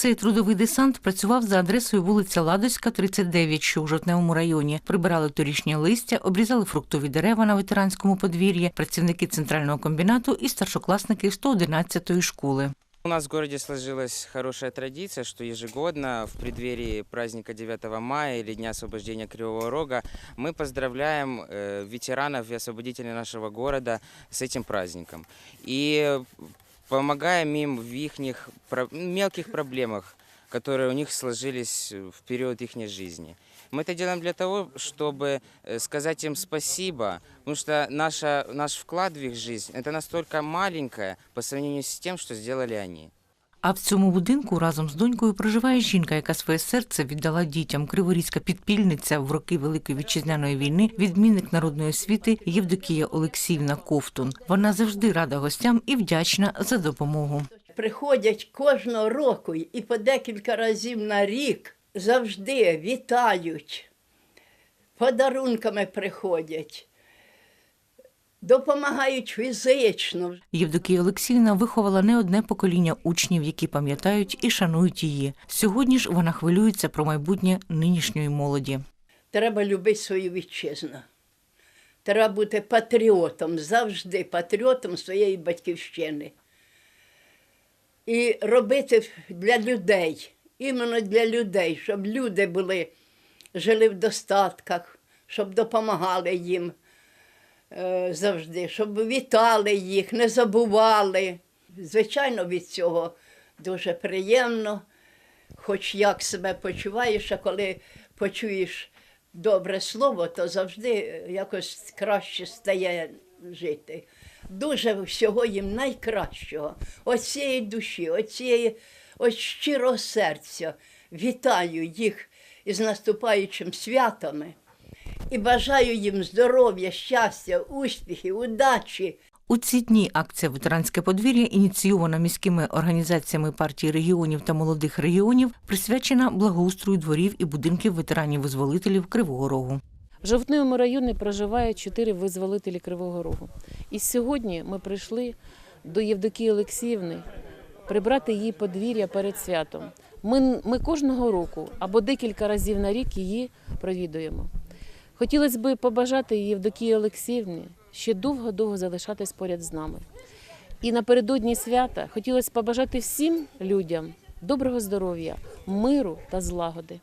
Цей трудовий десант працював за адресою вулиця Ладоська, 39, що у Жовтневому районі. Прибирали торішнє листя, обрізали фруктові дерева на ветеранському подвір'ї, працівники центрального комбінату і старшокласники 111-ї школи. У нас в городе сложилась хорошая традиция, что ежегодно в преддверии праздника 9 мая или Дня освобождения Кривого Рога мы поздравляем э, ветеранов и освободителей нашего города с этим праздником. И помогаем им в их мелких проблемах, которые у них сложились в период их жизни. Мы это делаем для того, чтобы э, сказать им спасибо, потому что наша, наш вклад в их жизнь это настолько маленькое по сравнению с тем, что сделали они. А в цьому будинку разом з донькою проживає жінка, яка своє серце віддала дітям. Криворізька підпільниця в роки Великої вітчизняної війни, відмінник народної освіти Євдокія Олексіївна Ковтун. Вона завжди рада гостям і вдячна за допомогу. приходять кожного року і по декілька разів на рік завжди вітають, подарунками приходять, допомагають фізично. Євдокія Олексіївна виховала не одне покоління учнів, які пам'ятають і шанують її. Сьогодні ж вона хвилюється про майбутнє нинішньої молоді. Треба любити свою вітчизну. Треба бути патріотом, завжди патріотом своєї батьківщини. І робити для людей, іменно для людей, щоб люди були, жили в достатках, щоб допомагали їм завжди, щоб вітали їх, не забували. Звичайно, від цього дуже приємно, хоч як себе почуваєш, а коли почуєш добре слово, то завжди якось краще стає жити. Дуже всього їм найкращого, от цієї душі, от цієї щирого серця. Вітаю їх із наступаючим святами і бажаю їм здоров'я, щастя, успіхів, удачі. У ці дні акція Ветеранське подвір'я, ініційована міськими організаціями партії регіонів та молодих регіонів, присвячена благоустрою дворів і будинків ветеранів-визволителів Кривого Рогу. В Жовтневому районі проживає чотири визволителі Кривого Рогу. І сьогодні ми прийшли до Євдокії Олексіївни прибрати її подвір'я перед святом. Ми, ми кожного року або декілька разів на рік її провідуємо. Хотілося б побажати Євдокії Олексіївні ще довго-довго залишатись поряд з нами. І напередодні свята хотілося побажати всім людям доброго здоров'я, миру та злагоди.